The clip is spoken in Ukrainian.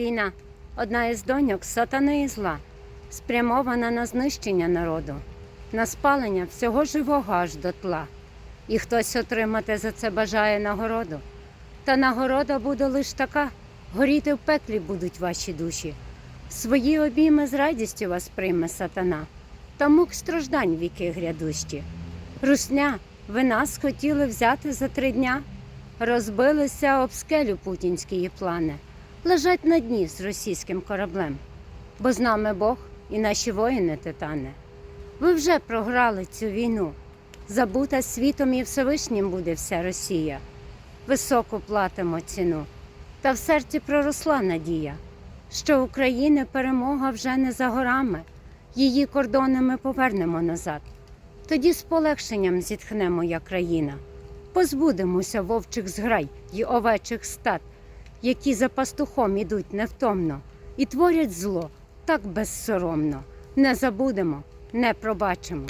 Війна одна із доньок сатани і зла, спрямована на знищення народу, на спалення всього живого аж до тла. І хтось отримати за це бажає нагороду. Та нагорода буде лиш така: горіти в пеклі будуть ваші душі. Свої обійми з радістю вас прийме сатана, та мук страждань віки грядущі. Русня, ви нас хотіли взяти за три дня, розбилися об скелю путінські плани лежать на дні з російським кораблем, бо з нами Бог і наші воїни титани. Ви вже програли цю війну. Забута світом і Всевишнім буде вся Росія. Високу платимо ціну. Та в серці проросла надія, що України перемога вже не за горами, її кордони ми повернемо назад. Тоді з полегшенням зітхне моя країна. Позбудемося вовчих зграй й овечих стад, які за пастухом ідуть невтомно і творять зло так безсоромно. Не забудемо, не пробачимо.